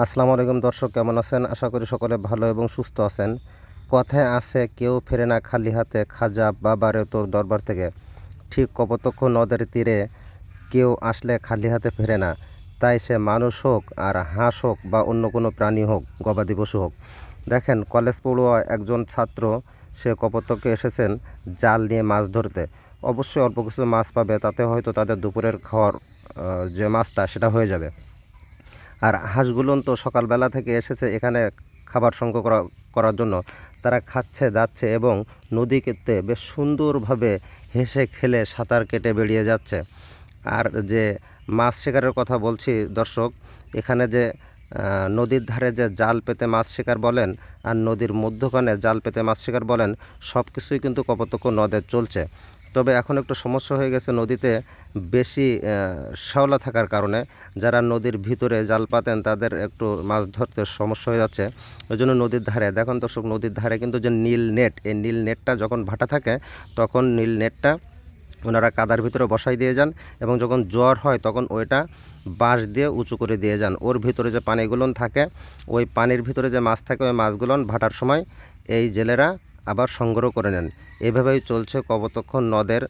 আসসালামু আলাইকুম দর্শক, কেমন আছেন? আশা করি সকলে ভালো এবং সুস্থ আছেন। কথায় আছে কেউ ফেরে না খালি হাতে খাজা বাবারে তোর দরবার থেকে। ঠিক কপতক্ষ নদের তীরে কেউ আসলে খালি হাতে ফেরে না। তাই সে মানুষ হোক আর হাঁস হোক বা অন্য কোনো প্রাণী হোক, গবাদি পশু হোক। দেখেন, কলেজ পড়ুয়া একজন ছাত্র, সে কপতক্কে এসেছেন জাল নিয়ে মাছ ধরতে। অবশ্যই অল্প কিছু মাছ পাবে, তাতে হয়তো তাদের দুপুরের খাওয়ার যে মাছটা, সেটা হয়ে যাবে। আর হাঁসগুলো তো সকালবেলা থেকে এসেছে এখানে খাবার সংগ্রহ করা, করার জন্য। তারা খাচ্ছে, যাচ্ছে এবং নদীতে বেশ সুন্দরভাবে হেসে খেলে সাঁতার কেটে বেরিয়ে যাচ্ছে। আর যে মাছ শিকারের কথা বলছি, দর্শক, এখানে যে নদীর ধারে যে জাল পেতে মাছ শিকার বলেন আর নদীর মধ্যখানে জাল পেতে মাছ শিকার বলেন সব কিছুই কিন্তু কপতক্ষ নদে চলছে। তবে এখন একটু সমস্যা হয়ে গেছে নদীতে বেশি শ্যাওলা থাকার কারণে। যারা নদীর ভিতরে জাল পাতেন তাদের একটু মাছ ধরতে সমস্যা হয়ে যাচ্ছে। ওই জন্য নদীর ধারে, দেখুন দর্শক, নদীর ধারে কিন্তু যে নীল নেট, এই নীল নেটটা যখন ভাটা থাকে, তখন নীল নেটটা ওনারা কাদার ভিতরে বসাই দিয়ে যান এবং যখন জ্বর হয় তখন ওইটা বাঁশ দিয়ে উঁচু করে দিয়ে যান। ওর ভিতরে যে পানিগুলো থাকে, ওই পানির ভিতরে যে মাছ থাকে ওই মাছগুলো ভাটার সময় এই জেলেরা আবার সংগ্রহ করে নেন। এভাবেই চলছে কবতক্ষ নদের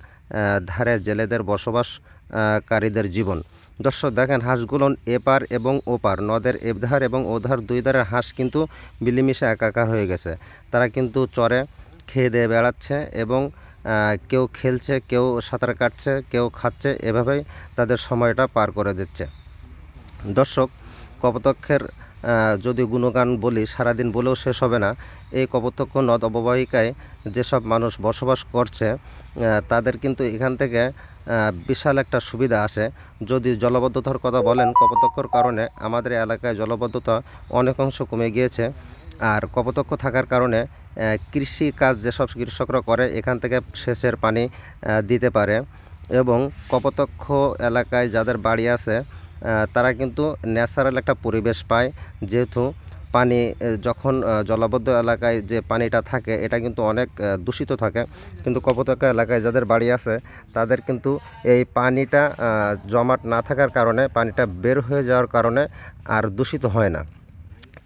ধারে জেলেদের বসবাসকারীদের জীবন। দর্শক, দেখেন হাঁসগুলো এপার এবং ওপার, নদের এধার এবং ওধার দুই ধারের হাঁস কিন্তু বিলিমিশে একাকার হয়ে গেছে। তারা কিন্তু চরে খেয়ে দিয়ে বেড়াচ্ছে এবং কেউ খেলছে, কেউ সাঁতার কাটছে, কেউ খাচ্ছে, এভাবেই তাদের সময়টা পার করে দিচ্ছে। দর্শক, কপোতক্ষের যদি গুণগান বলি, সারাদিন বলেও শেষ হবে না। এই কপোতক্ষ নদ অববাহিকায় যেসব মানুষ বসবাস করছে তাদের কিন্তু এখান থেকে বিশাল একটা সুবিধা আসে যদি জলবদ্ধতার কথা বলেন কপোতক্ষর কারণে আমাদের এলাকায় জলবদ্ধতা অনেক অংশ কমে গিয়েছে। আর কপোতক্ষ থাকার কারণে কৃষি কাজ যেসব কৃষকরা করে, এখান থেকে সেচের পানি দিতে পারে। এবং কপোতক্ষ এলাকায় যাদের বাড়ি আছে তারা কিন্তু ন্যাচারাল একটা পরিবেশ পায়। যেহেতু পানি যখন জলাবদ্ধ এলাকায় যে পানিটা থাকে, এটা কিন্তু অনেক দূষিত থাকে। কিন্তু কপোতাকা এলাকায় যাদের বাড়ি আছে, তাদের কিন্তু এই পানিটা জমাট না থাকার কারণে, পানিটা বের হয়ে যাওয়ার কারণে আর দূষিত হয় না।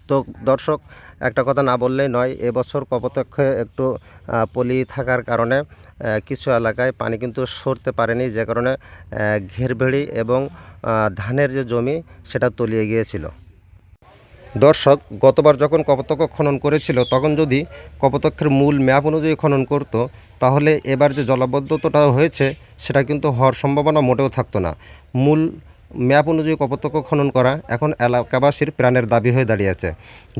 তো দর্শক, একটা কথা না বললেই নয়, এবছর কপোতক্ষে একটু পলি থাকার কারণে কিছু এলাকায় পানি কিন্তু সরতে পারেনি, যে কারণে ঘেরভেড়ি এবং ধানের যে জমি, সেটা তলিয়ে গিয়েছিল। দর্শক, গতবার যখন কপোতক্ষ খনন করেছিল, তখন যদি কপোতক্ষের মূল ম্যাপ অনুযায়ী খনন করত, তাহলে এবার যে জলাবদ্ধতাটা হয়েছে, সেটা কিন্তু হওয়ার সম্ভাবনা মোটেও থাকতো না। মূল ম্যাপ অনুযায়ী কপোতক্ষ খনন করা এখন এলাকাবাসীর প্রাণের দাবি হয়ে দাঁড়িয়েছে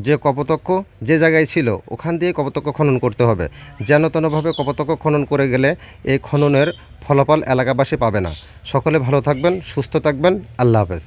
যে কপোতক্ষ যে জায়গায় ছিল, ওখান দিয়ে কপোতক্ষ খনন করতে হবে। যেন তেনভাবে কপোতক্ষ খনন করে গেলে এই খননের ফলাফল এলাকাবাসী পাবে না। সকলে ভালো থাকবেন, সুস্থ থাকবেন। আল্লাহ হাফেজ।